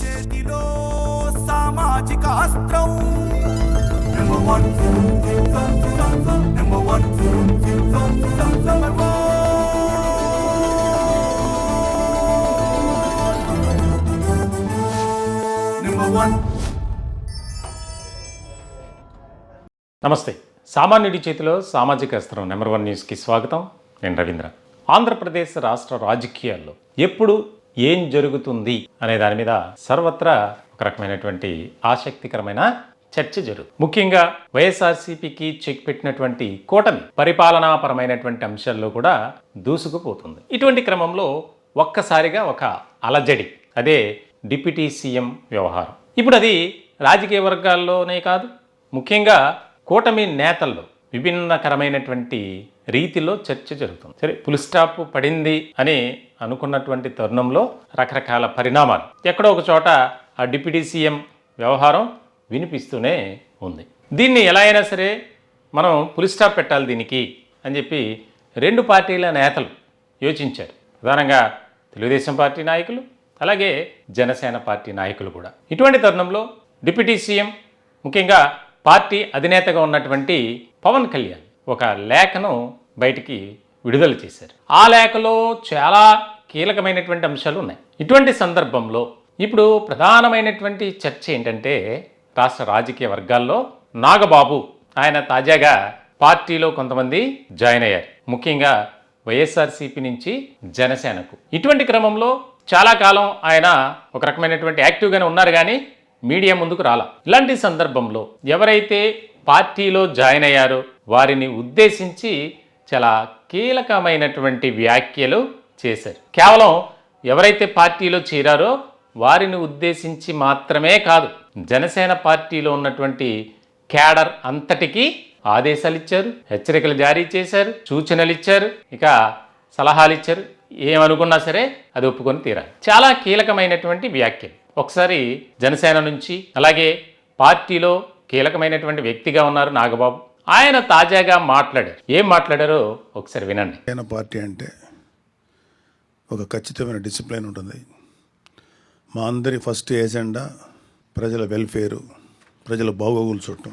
చేతిలో సామాజిక అస్త్రం. Number one number one number one నమస్తే. సామాన్యుడి చేతిలో సామాజిక అస్త్రం నెంబర్ వన్ న్యూస్కి స్వాగతం. నేను రవీంద్ర ఆంధ్రప్రదేశ్ రాష్ట్ర రాజకీయాల్లో ఎప్పుడు ఏం జరుగుతుంది అనే దాని మీద సర్వత్రా ఒక రకమైనటువంటి ఆసక్తికరమైన చర్చ జరుగుతుంది. ముఖ్యంగా వైఎస్ఆర్సీపీకి చెక్ పెట్టినటువంటి కూటమి పరిపాలనాపరమైనటువంటి అంశాల్లో కూడా దూసుకుపోతుంది. ఇటువంటి క్రమంలో ఒక్కసారిగా ఒక అలజడి అదే డిప్యూటీ సీఎం వ్యవహారం. ఇప్పుడు అది రాజకీయ వర్గాల్లోనే కాదు ముఖ్యంగా కూటమి నేతల్లో విభిన్నకరమైనటువంటి రీతిలో చర్చ జరుగుతుంది. సరే పులిస్టాప్ పడింది అని అనుకున్నటువంటి తరుణంలో రకరకాల పరిణామాలు. ఎక్కడో ఒక చోట ఆ డిప్యూటీ సీఎం వ్యవహారం వినిపిస్తూనే ఉంది. దీన్ని ఎలా అయినా సరే మనం పులిస్టాప్ పెట్టాలి దీనికి అని చెప్పి రెండు పార్టీల నేతలు యోచించారు. ప్రధానంగా తెలుగుదేశం పార్టీ నాయకులు అలాగే జనసేన పార్టీ నాయకులు కూడా. ఇటువంటి తరుణంలో డిప్యూటీ సీఎం ముఖ్యంగా పార్టీ అధినేతగా ఉన్నటువంటి పవన్ కళ్యాణ్ ఒక లేఖను బయటికి విడుదల చేశారు. ఆ లేఖలో చాలా కీలకమైనటువంటి అంశాలు ఉన్నాయి. ఇటువంటి సందర్భంలో ఇప్పుడు ప్రధానమైనటువంటి చర్చ ఏంటంటే రాష్ట్ర రాజకీయ వర్గాల్లో నాగబాబు ఆయన తాజాగా పార్టీలో కొంతమంది జాయిన్ అయ్యారు. ముఖ్యంగా వైఎస్ఆర్సీపీ నుంచి జనసేనకు. ఇటువంటి క్రమంలో చాలా కాలం ఆయన ఒక రకమైనటువంటి యాక్టివ్గానే ఉన్నారు కానీ మీడియా ముందుకు రాల. ఇలాంటి సందర్భంలో ఎవరైతే పార్టీలో జాయిన్ అయ్యారో వారిని ఉద్దేశించి చాలా కీలకమైనటువంటి వ్యాఖ్యలు చేశారు. కేవలం ఎవరైతే పార్టీలో చేరారో వారిని ఉద్దేశించి మాత్రమే కాదు జనసేన పార్టీలో ఉన్నటువంటి క్యాడర్ అంతటికీ ఆదేశాలు ఇచ్చారు హెచ్చరికలు జారీ చేశారు సూచనలు ఇచ్చారు ఇక సలహాలు ఇచ్చారు ఏమనుకున్నా సరే అది ఒప్పుకొని తీరాలి. చాలా కీలకమైనటువంటి వ్యాఖ్యలు. ఒకసారి జనసేన నుంచి అలాగే పార్టీలో కీలకమైనటువంటి వ్యక్తిగా ఉన్నారు నాగబాబు. ఆయన తాజాగా మాట్లాడారు. ఏం మాట్లాడారో ఒకసారి వినండి. ఆయన పార్టీ అంటే ఒక ఖచ్చితమైన డిసిప్లిన్ ఉంటుంది. మా అందరి ఫస్ట్ ఏజెండా ప్రజల వెల్ఫేరు ప్రజల బాగోగులు చూడటం.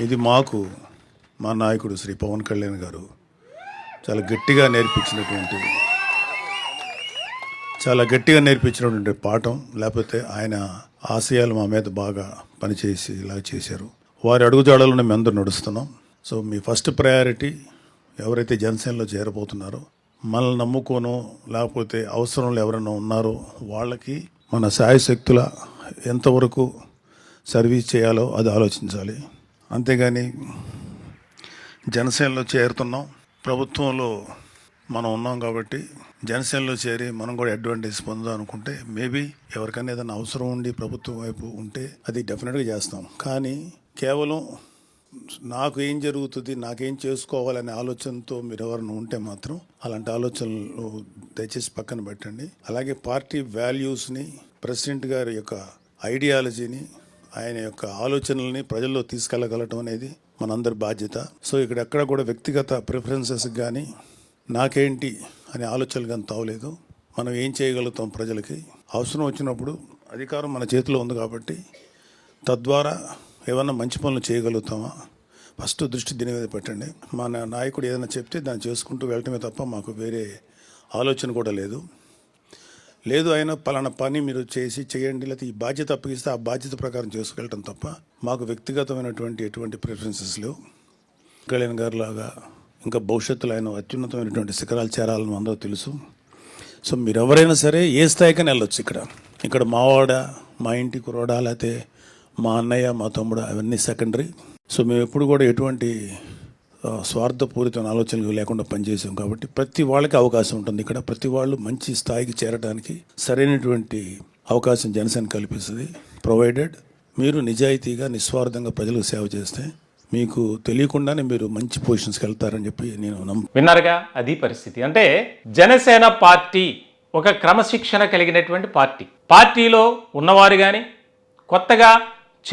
ఇది మాకు మా నాయకుడు శ్రీ పవన్ కళ్యాణ్ గారు చాలా గట్టిగా నేర్పించినటువంటి చాలా గట్టిగా నేర్పించినటువంటి పాఠం. లేకపోతే ఆయన ఆశయాలు మా మీద బాగా పనిచేసి ఇలా చేశారు. వారి అడుగుజాడలను మేము అందరూ నడుస్తున్నాం. సో మీ ఫస్ట్ ప్రయారిటీ ఎవరైతే జనసేనలో చేరబోతున్నారో మనల్ని నమ్ముకోనో లేకపోతే అవసరంలో ఎవరైనా ఉన్నారో వాళ్ళకి మన శాయశక్తుల ఎంతవరకు సర్వీస్ చేయాలో అది ఆలోచించాలి. అంతేగాని జనసేనలో చేరుతున్నాం. ప్రభుత్వంలో మనం ఉన్నాం కాబట్టి జనసేనలో చేరి మనం కూడా అడ్వాంటేజ్ పొందాం అనుకుంటే మేబీ ఎవరికైనా ఏదైనా అవసరం ఉండి ప్రభుత్వం వైపు ఉంటే అది డెఫినెట్గా చేస్తాం. కానీ కేవలం నాకు ఏం జరుగుతుంది నాకేం చేసుకోవాలనే ఆలోచనతో మీరు ఎవరైనా ఉంటే మాత్రం అలాంటి ఆలోచనలు దయచేసి పక్కన పెట్టండి. అలాగే పార్టీ వాల్యూస్ని ప్రెసిడెంట్ గారి యొక్క ఐడియాలజీని ఆయన యొక్క ఆలోచనల్ని ప్రజల్లో తీసుకెళ్ళగలటం అనేది మనందరి బాధ్యత. సో ఇక్కడ ఎక్కడ కూడా వ్యక్తిగత ప్రిఫరెన్సెస్ కానీ నాకేంటి అనే ఆలోచనలు కానీ తావలేదు మనం ఏం చేయగలుగుతాం ప్రజలకి? అవసరం వచ్చినప్పుడు అధికారం మన చేతిలో ఉంది కాబట్టి తద్వారా ఏమన్నా మంచి పనులు చేయగలుగుతామా? ఫస్ట్ దృష్టి దీని మీద పెట్టండి. మన నాయకుడు ఏదైనా చెప్తే దాన్ని చేసుకుంటూ వెళ్ళటమే తప్ప మాకు వేరే ఆలోచన కూడా లేదు. లేదు అయినా పలానా పని మీరు చేసి చేయండి లేకపోతే ఈ బాధ్యత అప్పగిస్తే ఆ బాధ్యత ప్రకారం చేసుకెళ్ళటం తప్ప మాకు వ్యక్తిగతమైనటువంటి ఎటువంటి ప్రిఫరెన్సెస్ లేవు. కళ్యాణ్ గారు లాగా ఇంకా భవిష్యత్తులో ఆయన అత్యున్నతమైనటువంటి శిఖరాలు చేరాలని అందరూ తెలుసు. సో మీరు ఎవరైనా సరే ఏ స్థాయికైనా వెళ్ళొచ్చు ఇక్కడ. ఇక్కడ మావాడ మా ఇంటి కురోడా లేకపోతే మా అన్నయ్య మా తమ్ముడు అవన్నీ సెకండరీ. సో మేము ఎప్పుడు కూడా ఎటువంటి స్వార్థపూరితమైన ఆలోచనలు లేకుండా పనిచేసాం కాబట్టి ప్రతి వాళ్ళకి అవకాశం ఉంటుంది. ఇక్కడ ప్రతి వాళ్ళు మంచి స్థాయికి చేరడానికి సరైనటువంటి అవకాశం జనసేన కల్పిస్తుంది. ప్రొవైడెడ్ మీరు నిజాయితీగా నిస్వార్థంగా ప్రజలకు సేవ చేస్తే మీకు తెలియకుండానే మీరు మంచి పొజిషన్స్కి వెళ్తారని చెప్పి నేను నమ్ము విన్నారుగా? అది పరిస్థితి. అంటే జనసేన పార్టీ ఒక క్రమశిక్షణ కలిగినటువంటి పార్టీ. పార్టీలో ఉన్నవారు కానీ కొత్తగా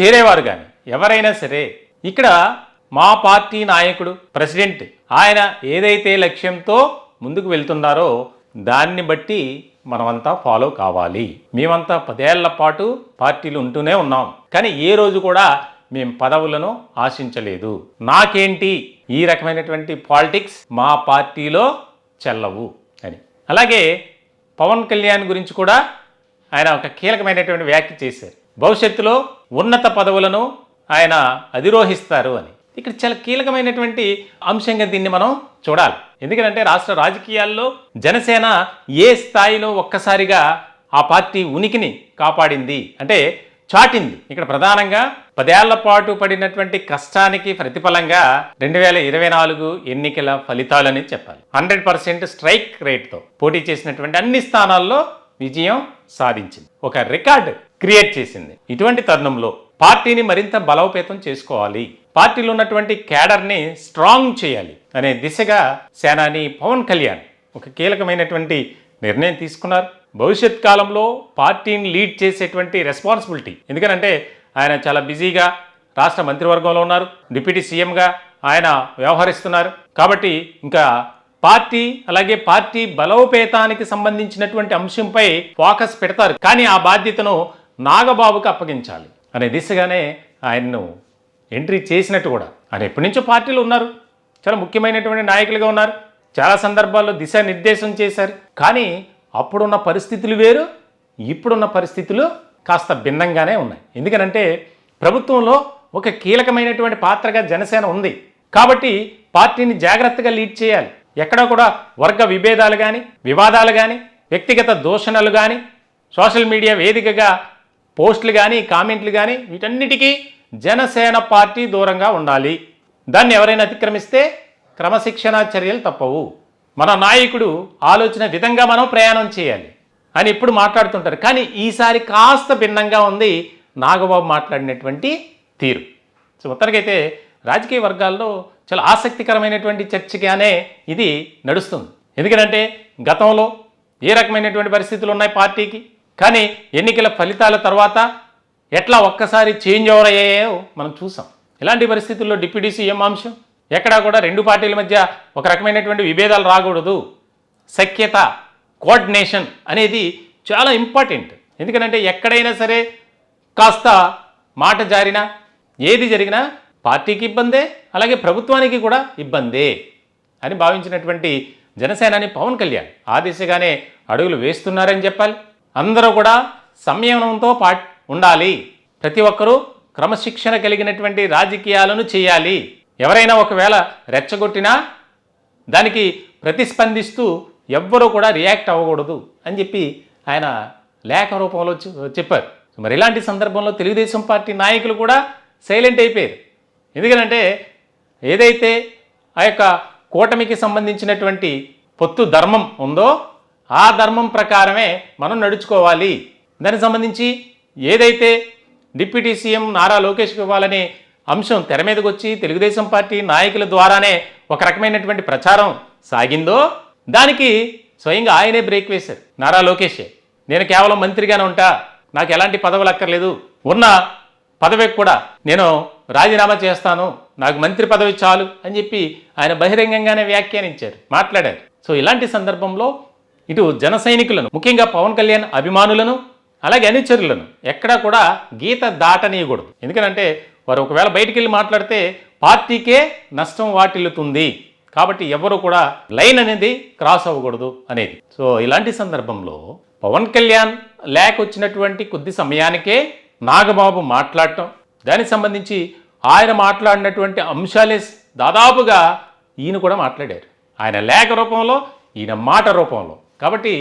చేరేవారు కానీ ఎవరైనా సరే ఇక్కడ మా పార్టీ నాయకుడు ప్రెసిడెంట్ ఆయన ఏదైతే లక్ష్యంతో ముందుకు వెళ్తున్నారో దాన్ని బట్టి మనమంతా ఫాలో కావాలి. మేమంతా పదేళ్ళ పాటు పార్టీలు ఉంటూనే ఉన్నాం. కానీ ఏ రోజు కూడా మేము పదవులను ఆశించలేదు. నాకేంటి ఈ రకమైనటువంటి పాలిటిక్స్ మా పార్టీలో చెల్లవు అని. అలాగే పవన్ కళ్యాణ్ గురించి కూడా ఆయన ఒక కీలకమైనటువంటి వ్యాఖ్య చేశారు. భవిష్యత్తులో ఉన్నత పదవులను ఆయన అధిరోహిస్తారు అని. ఇక్కడ చాలా కీలకమైనటువంటి అంశంగా దీన్ని మనం చూడాలి. ఎందుకంటే రాష్ట్ర రాజకీయాల్లో జనసేన ఏ స్థాయిలో ఒక్కసారిగా ఆ పార్టీ ఉనికిని కాపాడింది అంటే చాటింది. ఇక్కడ ప్రధానంగా పదేళ్ళ పాటు పడినటువంటి కష్టానికి ప్రతిఫలంగా రెండు వేల ఇరవై నాలుగు ఎన్నికల ఫలితాలని చెప్పాలి. హండ్రెడ్ పర్సెంట్ స్ట్రైక్ రేట్తో పోటీ చేసినటువంటి అన్ని స్థానాల్లో విజయం సాధించింది. ఒక రికార్డ్ క్రియేట్ చేసింది. ఇటువంటి తరుణంలో పార్టీని మరింత బలోపేతం చేసుకోవాలి. పార్టీలో ఉన్నటువంటి క్యాడర్ని స్ట్రాంగ్ చేయాలి అనే దిశగా సేనాని పవన్ కళ్యాణ్ ఒక కీలకమైనటువంటి నిర్ణయం తీసుకున్నారు. భవిష్యత్ కాలంలో పార్టీని లీడ్ చేసేటువంటి రెస్పాన్సిబిలిటీ. ఎందుకనంటే ఆయన చాలా బిజీగా రాష్ట్ర మంత్రివర్గంలో ఉన్నారు. డిప్యూటీ సీఎంగా ఆయన వ్యవహరిస్తున్నారు. కాబట్టి ఇంకా పార్టీ అలాగే పార్టీ బలోపేతానికి సంబంధించినటువంటి అంశంపై ఫోకస్ పెడతారు. కానీ ఆ బాధ్యతను నాగబాబుకు అప్పగించాలి అనే దిశగానే ఆయన్ను ఎంట్రీ చేసినట్టు కూడా. ఆయన ఎప్పటి నుంచో పార్టీలు ఉన్నారు. చాలా ముఖ్యమైనటువంటి నాయకులుగా ఉన్నారు. చాలా సందర్భాల్లో దిశానిర్దేశం చేశారు. కానీ అప్పుడున్న పరిస్థితులు వేరు ఇప్పుడున్న పరిస్థితులు కాస్త భిన్నంగానే ఉన్నాయి. ఎందుకనంటే ప్రభుత్వంలో ఒక కీలకమైనటువంటి పాత్రగా జనసేన ఉంది. కాబట్టి పార్టీని జాగ్రత్తగా లీడ్ చేయాలి. ఎక్కడా కూడా వర్గ విభేదాలు కానీ వివాదాలు కానీ వ్యక్తిగత దూషణలు కానీ సోషల్ మీడియా వేదికగా పోస్టులు కానీ కామెంట్లు కానీ వీటన్నిటికీ జనసేన పార్టీ దూరంగా ఉండాలి. దాన్ని ఎవరైనా అతిక్రమిస్తే క్రమశిక్షణా చర్యలు తప్పవు. మన నాయకుడు ఆలోచన విధంగా మనం ప్రయాణం చేయాలి అని ఇప్పుడు మాట్లాడుతుంటారు. కానీ ఈసారి కాస్త భిన్నంగా ఉంది నాగబాబు మాట్లాడినటువంటి తీరు. సో మొత్తానికైతే రాజకీయ వర్గాల్లో చాలా ఆసక్తికరమైనటువంటి చర్చగానే ఇది నడుస్తుంది. ఎందుకంటే గతంలో ఏ రకమైనటువంటి పరిస్థితులు ఉన్నాయి పార్టీకి? కానీ ఎన్నికల ఫలితాల తర్వాత ఎట్లా ఒక్కసారి చేంజ్ ఓవర్ అయ్యాయో మనం చూసాం. ఇలాంటి పరిస్థితుల్లో డిప్యూటీ సీఎం అంశం? ఎక్కడా కూడా రెండు పార్టీల మధ్య ఒక రకమైనటువంటి విభేదాలు రాకూడదు. సఖ్యత కోఆర్డినేషన్ అనేది చాలా ఇంపార్టెంట్. ఎందుకంటే ఎక్కడైనా సరే కాస్త మాట జారినా ఏది జరిగినా పార్టీకి ఇబ్బందే అలాగే ప్రభుత్వానికి కూడా ఇబ్బందే అని భావించినటువంటి జనసేనాని పవన్ కళ్యాణ్ ఆ దిశగానే అడుగులు వేస్తున్నారని చెప్పాలి. అందరూ కూడా సంయమనంతో పా ఉండాలి. ప్రతి ఒక్కరూ క్రమశిక్షణ కలిగినటువంటి రాజకీయాలను చేయాలి. ఎవరైనా ఒకవేళ రెచ్చగొట్టినా దానికి ప్రతిస్పందిస్తూ ఎవ్వరూ కూడా రియాక్ట్ అవ్వకూడదు అని చెప్పి ఆయన లేఖ రూపంలో చెప్పారు. మరి ఇలాంటి సందర్భంలో తెలుగుదేశం పార్టీ నాయకులు కూడా సైలెంట్ అయిపోయారు. ఎందుకంటే ఏదైతే ఆ యొక్క కూటమికి సంబంధించినటువంటి పొత్తు ధర్మం ఉందో ఆ ధర్మం ప్రకారమే మనం నడుచుకోవాలి. దానికి సంబంధించి ఏదైతే డిప్యూటీ సీఎం నారా లోకేష్కి ఇవ్వాలనే అంశం తెర మీదకి వచ్చి తెలుగుదేశం పార్టీ నాయకుల ద్వారానే ఒక రకమైనటువంటి ప్రచారం సాగిందో దానికి స్వయంగా ఆయనే బ్రేక్ వేశారు. నారా లోకేషే. నేను కేవలం మంత్రిగానే ఉంటా. నాకు ఎలాంటి పదవులు అక్కర్లేదు. ఉన్న పదవికి కూడా నేను రాజీనామా చేస్తాను నాకు మంత్రి పదవి చాలు అని చెప్పి ఆయన బహిరంగంగానే వ్యాఖ్యానించారు మాట్లాడారు. సో ఇలాంటి సందర్భంలో ఇటు జన సైనికులను ముఖ్యంగా పవన్ కళ్యాణ్ అభిమానులను అలాగే అనుచరులను ఎక్కడా కూడా గీత దాటనీయకూడదు. ఎందుకంటే వారు ఒకవేళ బయటికి వెళ్ళి మాట్లాడితే పార్టీకే నష్టం వాటిల్లుతుంది. కాబట్టి ఎవరు కూడా లైన్ అనేది క్రాస్ అవ్వకూడదు అనేది. సో ఇలాంటి సందర్భంలో పవన్ కళ్యాణ్ లేకొచ్చినటువంటి కొద్ది సమయానికే నాగబాబు మాట్లాడటం దానికి సంబంధించి ఆయన మాట్లాడినటువంటి అంశాలే దాదాపుగా ఈయన కూడా మాట్లాడారు. ఆయన లేఖ రూపంలో ఈయన మాట రూపంలో. కాబట్టి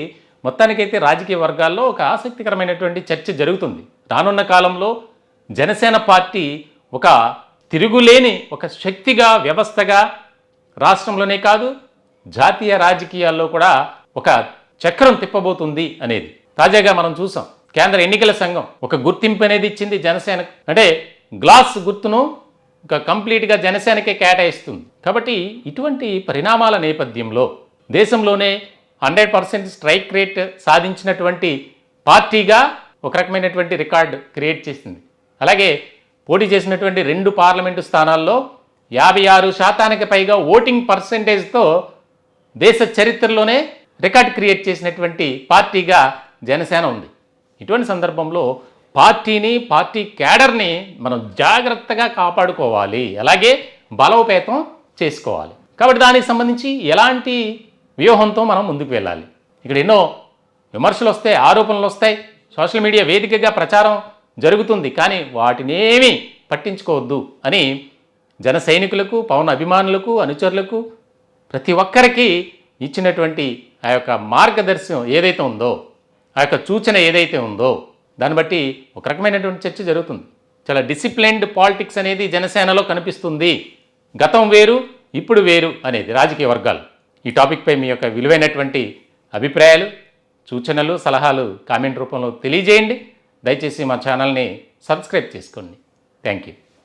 మొత్తానికైతే రాజకీయ వర్గాల్లో ఒక ఆసక్తికరమైనటువంటి చర్చ జరుగుతుంది. రానున్న కాలంలో జనసేన పార్టీ ఒక తిరుగులేని ఒక శక్తిగా వ్యవస్థగా రాష్ట్రంలోనే కాదు జాతీయ రాజకీయాల్లో కూడా ఒక చక్రం తిప్పబోతుంది అనేది. తాజాగా మనం చూసాం కేంద్ర ఎన్నికల సంఘం ఒక గుర్తింపు అనేది ఇచ్చింది జనసేన అంటే గ్లాస్ గుర్తును ఇక కంప్లీట్గా జనసేనకే కేటాయిస్తుంది. కాబట్టి ఇటువంటి పరిణామాల నేపథ్యంలో దేశంలోనే హండ్రెడ్ పర్సెంట్ స్ట్రైక్ రేట్ సాధించినటువంటి పార్టీగా ఒక రకమైనటువంటి రికార్డు క్రియేట్ చేసింది. అలాగే పోటీ చేసినటువంటి రెండు పార్లమెంటు స్థానాల్లో యాభై ఆరు శాతానికి పైగా ఓటింగ్ పర్సెంటేజ్తో దేశ చరిత్రలోనే రికార్డ్ క్రియేట్ చేసినటువంటి పార్టీగా జనసేన ఉంది. ఇటువంటి సందర్భంలో పార్టీని పార్టీ క్యాడర్ని మనం జాగ్రత్తగా కాపాడుకోవాలి. అలాగే బలోపేతం చేసుకోవాలి. కాబట్టి దానికి సంబంధించి ఎలాంటి వ్యూహంతో మనం ముందుకు వెళ్ళాలి? ఇక్కడ ఎన్నో విమర్శలు వస్తాయి ఆరోపణలు వస్తాయి. సోషల్ మీడియా వేదికగా ప్రచారం జరుగుతుంది. కానీ వాటినేమీ పట్టించుకోవద్దు అని జన సైనికులకు పవన్ అభిమానులకు అనుచరులకు ప్రతి ఒక్కరికి ఇచ్చినటువంటి ఆ యొక్క మార్గదర్శనం ఏదైతే ఉందో ఆ యొక్క సూచన ఏదైతే ఉందో దాన్ని బట్టి ఒక రకమైనటువంటి చర్చ జరుగుతుంది. చాలా డిసిప్లైన్డ్ పాలిటిక్స్ అనేది జనసేనలో కనిపిస్తుంది. గతం వేరు ఇప్పుడు వేరు అనేది రాజకీయ వర్గాలు. ఈ టాపిక్పై మీ యొక్క విలువైనటువంటి అభిప్రాయాలు సూచనలు సలహాలు కామెంట్ రూపంలో తెలియజేయండి. దయచేసి మా ఛానల్ని సబ్స్క్రైబ్ చేసుకోండి. Thank you.